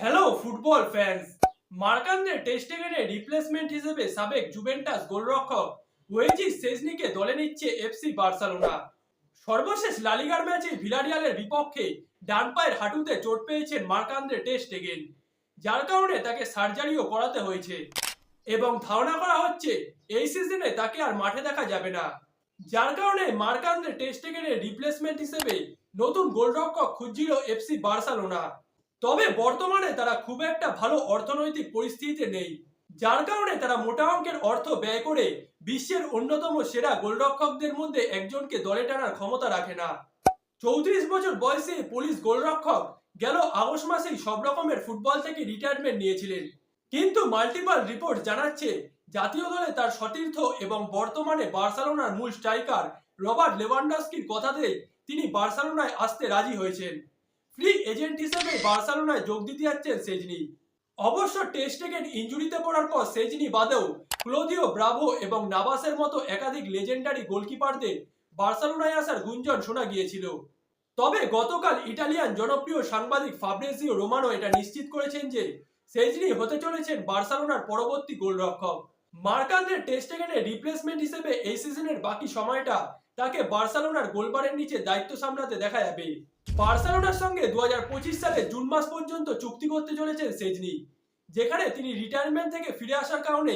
Hello football fans মার্কানদের টেস্টে গেলে replacement হিসেবে সাবেক জুভেন্টাস গোলরক্ষক ওয়েজি সেজনিকে দলে নিচ্ছে এফসি বার্সেলোনা। সর্বশেষ লালিগার ম্যাচে ভিলারিয়ালের বিপক্ষে ডান পায়ের হাঁটুতে চোট পেয়েছেন মার্কানদের টেস্ট এগেন যার কারণে তাকে সার্জারিও করাতে হয়েছে। এবং ধারণা করা হচ্ছে, এই সিজনে তাকে আর মাঠে দেখা যাবে না। যার কারণে মার্কানদের টেস্ট এগেনের রিপ্লেসমেন্ট হিসেবে নতুন গোলরক্ষক খুঁজছিল এফসি বার্সেলোনা। তবে বর্তমানে তারা খুব একটা ভালো অর্থনৈতিক পরিস্থিতিতে নেই, যার কারণে তারা মোটা অঙ্কের অর্থ ব্যয় করে বিশ্বের অন্যতম সেরা গোলরক্ষকদের মধ্যে একজনকে দলে টানার ক্ষমতা রাখে না। চৌত্রিশ বছর বয়সে পুলিশ গোলরক্ষক গেল আগস্ট মাসেই সব রকমের ফুটবল থেকে রিটায়ারমেন্ট নিয়েছিলেন। কিন্তু মাল্টিপাল রিপোর্ট জানাচ্ছে, জাতীয় দলে তার সতীর্থ এবং বর্তমানে বার্সেলোনার মূল স্ট্রাইকার রবার্ট লেভানডস্কির কথাতে তিনি বার্সেলোনায় আসতে রাজি হয়েছেন। ফ্রি এজেন্ট হিসেবে বার্সেলোনায় যোগ দিতে যাচ্ছেন সেজনি। অবশ্য টেস্ট টিকেট ইঞ্জুরিতে পড়ার পর সেজনি বাদেও ক্লোদিও ব্রাভো এবং নাভাসের মতো একাধিক লেজেন্ডারি গোলকিপারদের বার্সেলোনায় আসার গুঞ্জন শোনা গিয়েছিল। তবে গতকাল ইটালিয়ান জনপ্রিয় সাংবাদিক ফাব্রেজিও রোমানো এটা নিশ্চিত করেছেন যে সেজনি হতে চলেছেন বার্সেলোনার পরবর্তী গোলরক্ষক। মার্কানদের টেস্ট টিকেটের রিপ্লেসমেন্ট হিসেবে এই সিজনের বাকি সময়টা তাকে বার্সেলোনার গোলবারের নিচে দায়িত্ব সামলাতে দেখা যাবে। বার্সেলোনার সঙ্গে দু হাজার পঁচিশ সালে জুন মাস পর্যন্ত চুক্তি করতে চলেছেন সেজনি, যেখানে তিনি রিটায়ারমেন্ট থেকে ফিরে আসার কারণে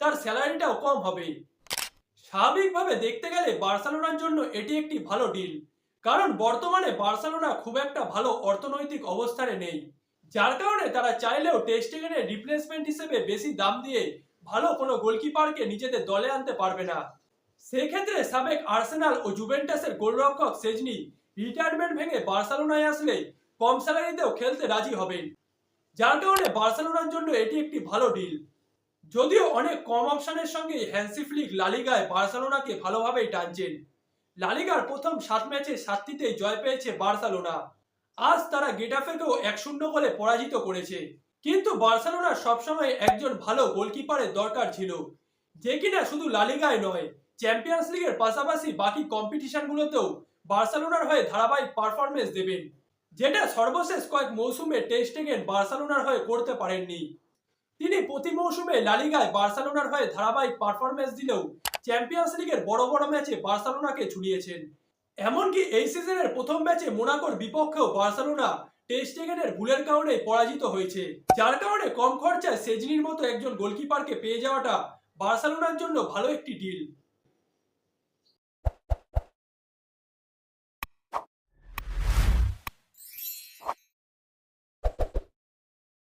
তার স্যালারিটাও কম হবে। স্বাভাবিকভাবে দেখতে গেলে বার্সেলোনার জন্য এটি একটি ভালো ডিল কারণ বর্তমানে বার্সেলোনা খুব একটা ভালো অর্থনৈতিক অবস্থানে নেই, যার কারণে তারা চাইলেও টেস্ট টিকেটের রিপ্লেসমেন্ট হিসেবে বেশি দাম দিয়ে ভালো কোনো গোলকিপারকে নিজেদের দলে আনতে পারবে না। সেক্ষেত্রে সাবেক আর্সেনাল ও জুভেন্টাসের গোলরক্ষক সেজনি রিটায়ারমেন্ট ভেঙে বার্সেলোনায় আসলে কম স্যালারিতেও খেলতে রাজি হবেন। যার কারণে বার্সেলোনার জন্য এটি একটি ভালো ডিল। যদিও অনেক কম অপশনের সঙ্গে হ্যান্সি ফ্লিক লালিগায় বার্সেলোনাকে ভালোভাবেই টানছেন। লালিগার প্রথম সাত ম্যাচে সাতটিতেই জয় পেয়েছে বার্সেলোনা। আজ তারা গেটাফেকেও এক শূন্য গোলে পরাজিত করেছে। কিন্তু বার্সেলোনার সবসময় একজন ভালো গোলকিপারের দরকার ছিল, যে কিনা শুধু লালিগায় নয় চ্যাম্পিয়ন্স লিগের পাশাপাশি বাকি কম্পিটিশনগুলোতেও বার্সেলোনার হয়ে ধারাবাহিক পারফরমেন্স দেবেন, যেটা সর্বশেষ কয়েক মৌসুমে টেস্ট এগেন বার্সেলোনার হয়ে করতে পারেননি। তিনি প্রতি মৌসুমে লালিগায় বার্সেলোনার হয়ে ধারাবাহিক পারফরমেন্স দিলেও চ্যাম্পিয়ন্স লিগের বড় বড় ম্যাচে বার্সেলোনাকে ছুড়িয়েছেন এমনকি এই সিজনের প্রথম ম্যাচে মোনাকোর বিপক্ষেও বার্সেলোনা টেস্ট এগেনের ভুলের কারণে পরাজিত হয়েছে, যার কারণে কম খরচায় সেজনির মতো একজন গোলকিপারকে পেয়ে যাওয়াটা বার্সেলোনার জন্য ভালো একটি ডিল